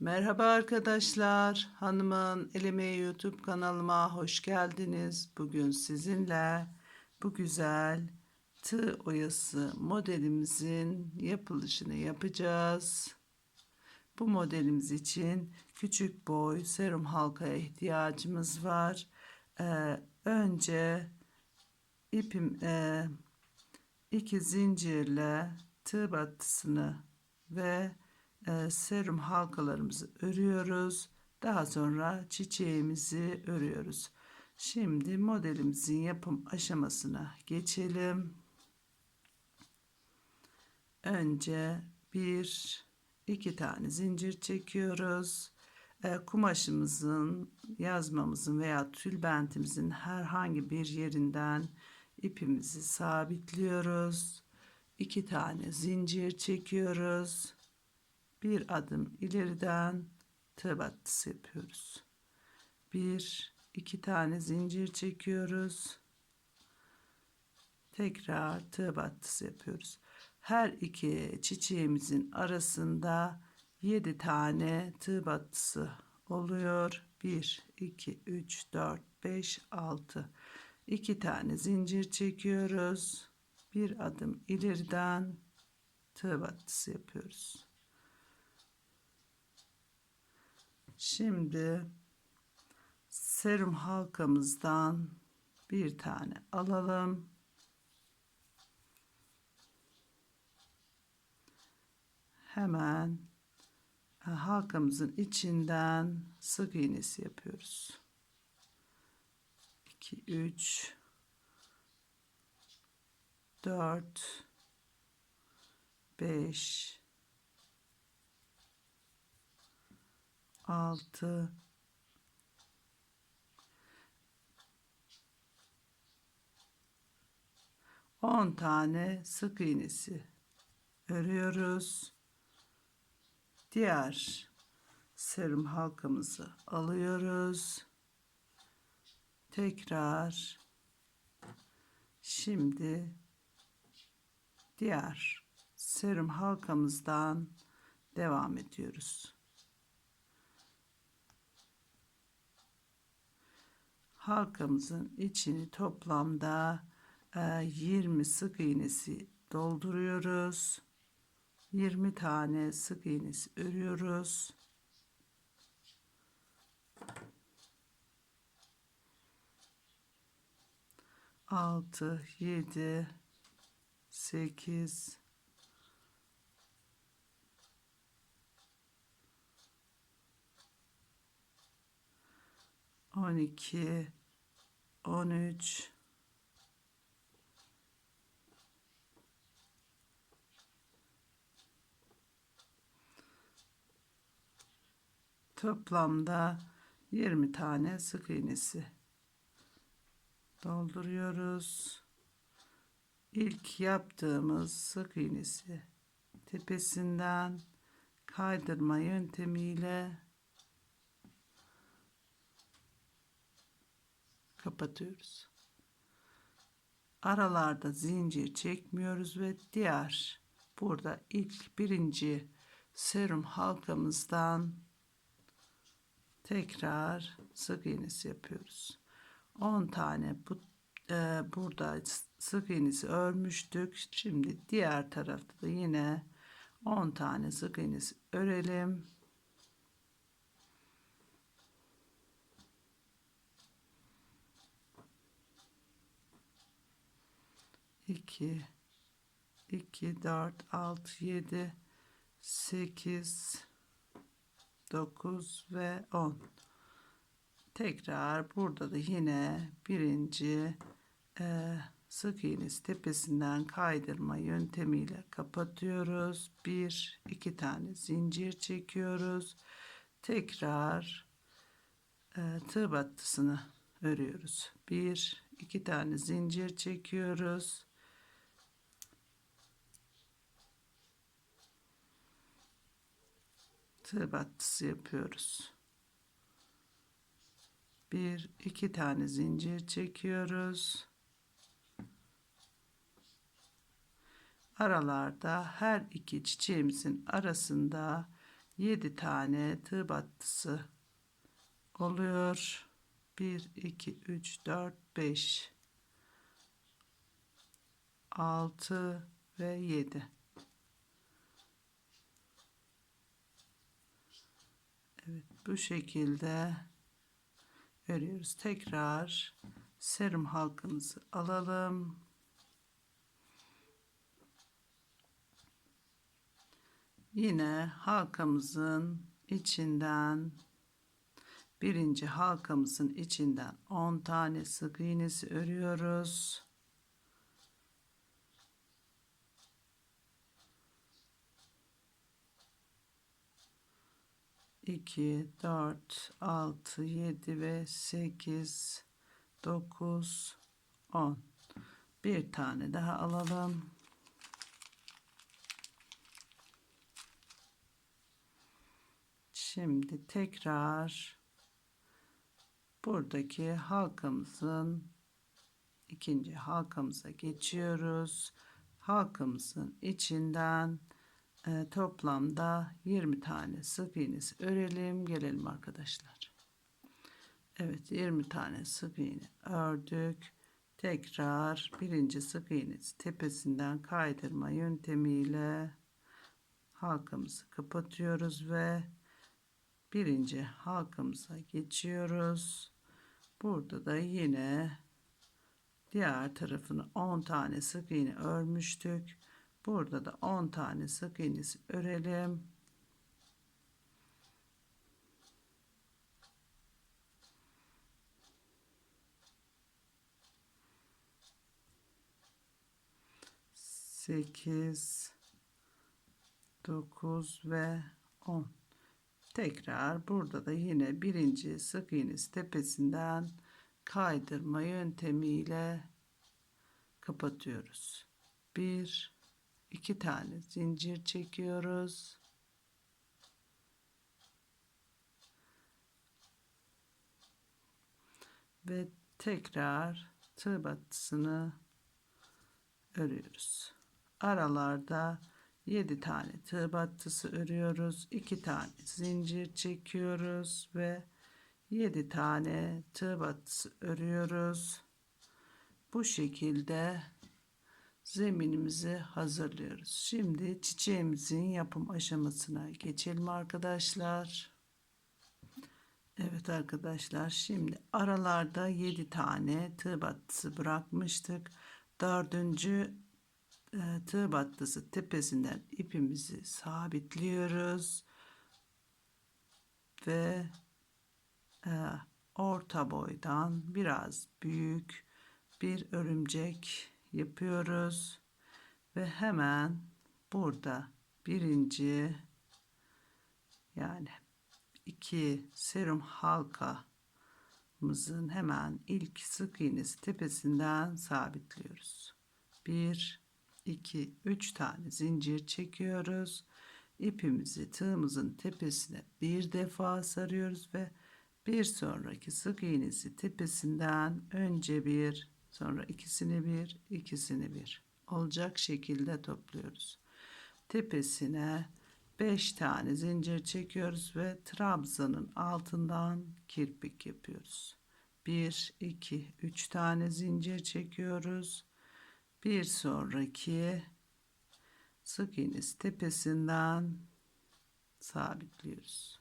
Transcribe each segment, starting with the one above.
Merhaba arkadaşlar. Hanımın Elime YouTube kanalıma hoş geldiniz. Bugün sizinle bu güzel tığ oyası modelimizin yapılışını yapacağız. Bu modelimiz için küçük boy serum halkaya ihtiyacımız var. Ee, önce ipim e, iki zincirle tığ battısını ve e, serum halkalarımızı örüyoruz. Daha sonra çiçeğimizi örüyoruz. Şimdi modelimizin yapım aşamasına geçelim. Önce bir iki tane zincir çekiyoruz. E, kumaşımızın, yazmamızın veya tülbentimizin herhangi bir yerinden ipimizi sabitliyoruz. İki tane zincir çekiyoruz bir adım ileriden tığ yapıyoruz. Bir, iki tane zincir çekiyoruz. Tekrar tığ yapıyoruz. Her iki çiçeğimizin arasında yedi tane tığ battısı oluyor. Bir, iki, üç, dört, beş, altı. İki tane zincir çekiyoruz. Bir adım ileriden tığ yapıyoruz. Şimdi serum halkamızdan bir tane alalım. Hemen e, halkamızın içinden sık iğnesi yapıyoruz. 2 3 4 5 altı on tane sık iğnesi örüyoruz. Diğer serum halkamızı alıyoruz. Tekrar şimdi diğer serum halkamızdan devam ediyoruz. Halkamızın içini toplamda 20 e, sık iğnesi dolduruyoruz. 20 tane sık iğnesi örüyoruz. Altı, yedi, sekiz, on iki, 13 toplamda 20 tane sık iğnesi dolduruyoruz. İlk yaptığımız sık iğnesi tepesinden kaydırma yöntemiyle kapatıyoruz. Aralarda zincir çekmiyoruz ve diğer burada ilk birinci serum halkamızdan tekrar sık iğnesi yapıyoruz. 10 tane bu e, burada sık iğnesi örmüştük. Şimdi diğer tarafta da yine 10 tane sık iğnesi örelim. 2 2 4 6 7 8 9 ve 10 tekrar burada da yine birinci e, sık iğnesi tepesinden kaydırma yöntemiyle kapatıyoruz. Bir iki tane zincir çekiyoruz. Tekrar e, tığ battısını örüyoruz. Bir iki tane zincir çekiyoruz tığ battısı yapıyoruz. Bir iki tane zincir çekiyoruz. Aralarda her iki çiçeğimizin arasında 7 tane tığ battısı oluyor. 1 2 3 4 5 6 ve 7 Evet bu şekilde örüyoruz. Tekrar serum halkımızı alalım. Yine halkamızın içinden birinci halkamızın içinden 10 tane sık iğnesi örüyoruz. İki, dört, altı, yedi ve sekiz, dokuz, on. Bir tane daha alalım. Şimdi tekrar buradaki halkamızın ikinci halkamıza geçiyoruz. Halkamızın içinden e, toplamda 20 tane sık iğnesi örelim. Gelelim arkadaşlar. Evet 20 tane sık iğne ördük. Tekrar birinci sık iğnesi tepesinden kaydırma yöntemiyle halkamızı kapatıyoruz ve birinci halkamıza geçiyoruz. Burada da yine diğer tarafını 10 tane sık iğne örmüştük. Burada da 10 tane sık iğnesi örelim. Sekiz, dokuz ve on. Tekrar burada da yine birinci sık iğnesi tepesinden kaydırma yöntemiyle kapatıyoruz. Bir, iki tane zincir çekiyoruz. Ve tekrar tığ battısını örüyoruz. Aralarda 7 tane tığ battısı örüyoruz. 2 tane zincir çekiyoruz ve 7 tane tığ battısı örüyoruz. Bu şekilde zeminimizi hazırlıyoruz. Şimdi çiçeğimizin yapım aşamasına geçelim arkadaşlar. Evet arkadaşlar şimdi aralarda 7 tane tığ battısı bırakmıştık. Dördüncü e, tığ battısı tepesinden ipimizi sabitliyoruz ve e, orta boydan biraz büyük bir örümcek yapıyoruz ve hemen burada birinci yani iki serum halkamızın hemen ilk sık iğnesi tepesinden sabitliyoruz. Bir 2 3 tane zincir çekiyoruz. İpimizi tığımızın tepesine bir defa sarıyoruz ve bir sonraki sık iğnesi tepesinden önce bir sonra ikisini bir ikisini bir olacak şekilde topluyoruz. Tepesine 5 tane zincir çekiyoruz ve trabzanın altından kirpik yapıyoruz. 1 2 3 tane zincir çekiyoruz bir sonraki sık iğnesi tepesinden sabitliyoruz.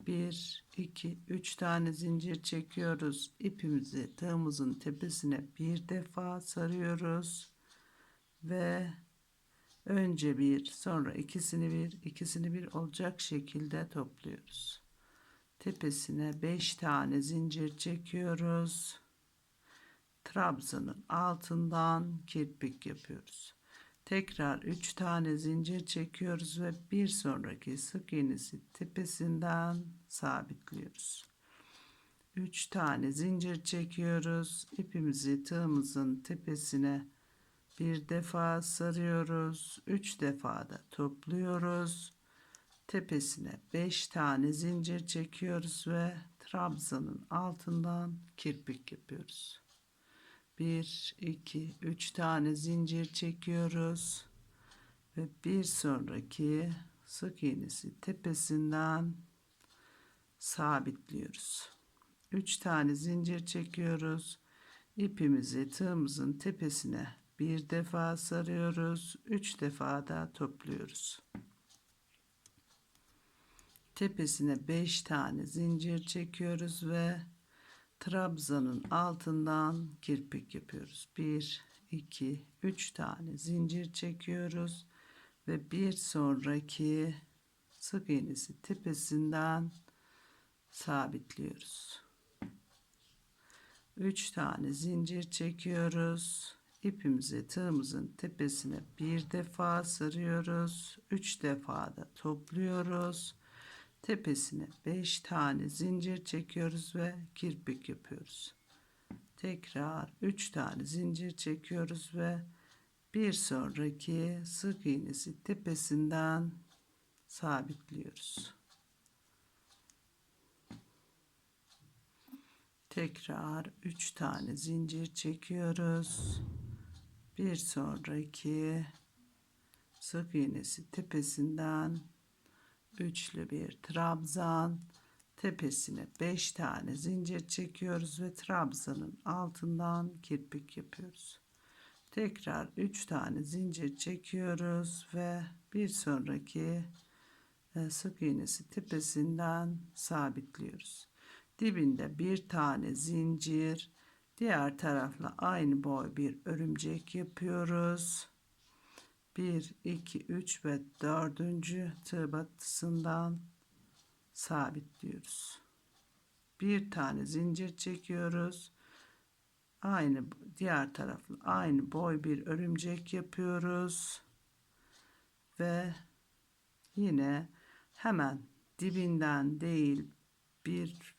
1 2 3 tane zincir çekiyoruz. İpimizi tığımızın tepesine bir defa sarıyoruz ve önce bir sonra ikisini bir ikisini bir olacak şekilde topluyoruz. Tepesine 5 tane zincir çekiyoruz trabzanın altından kirpik yapıyoruz. Tekrar 3 tane zincir çekiyoruz ve bir sonraki sık iğnesi tepesinden sabitliyoruz. 3 tane zincir çekiyoruz. İpimizi tığımızın tepesine bir defa sarıyoruz. 3 defa da topluyoruz. Tepesine 5 tane zincir çekiyoruz ve trabzanın altından kirpik yapıyoruz. 1 2 3 tane zincir çekiyoruz ve bir sonraki sık iğnesi tepesinden sabitliyoruz. 3 tane zincir çekiyoruz. İpimizi tığımızın tepesine bir defa sarıyoruz. 3 defa da topluyoruz. Tepesine 5 tane zincir çekiyoruz ve trabzanın altından kirpik yapıyoruz. 1 2 3 tane zincir çekiyoruz ve bir sonraki sık iğnesi tepesinden sabitliyoruz. 3 tane zincir çekiyoruz. İpimizi tığımızın tepesine bir defa sarıyoruz. 3 defa da topluyoruz. Tepesine 5 tane zincir çekiyoruz ve kirpik yapıyoruz. Tekrar 3 tane zincir çekiyoruz ve bir sonraki sık iğnesi tepesinden sabitliyoruz. Tekrar 3 tane zincir çekiyoruz. Bir sonraki sık iğnesi tepesinden üçlü bir trabzan tepesine 5 tane zincir çekiyoruz ve trabzanın altından kirpik yapıyoruz. Tekrar 3 tane zincir çekiyoruz ve bir sonraki e, sık iğnesi tepesinden sabitliyoruz. Dibinde bir tane zincir, diğer tarafla aynı boy bir örümcek yapıyoruz. 1, 2, 3 ve 4. tığ battısından sabitliyoruz. Bir tane zincir çekiyoruz. Aynı diğer tarafla aynı boy bir örümcek yapıyoruz. Ve yine hemen dibinden değil bir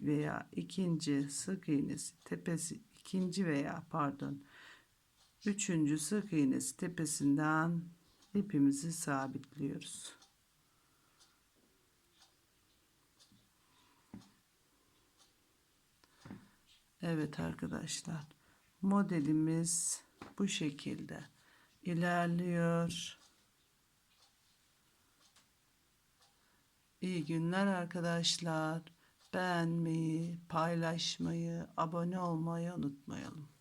veya ikinci sık iğnesi tepesi ikinci veya pardon üçüncü sık iğnesi tepesinden ipimizi sabitliyoruz. Evet arkadaşlar modelimiz bu şekilde ilerliyor. İyi günler arkadaşlar. Beğenmeyi, paylaşmayı, abone olmayı unutmayalım.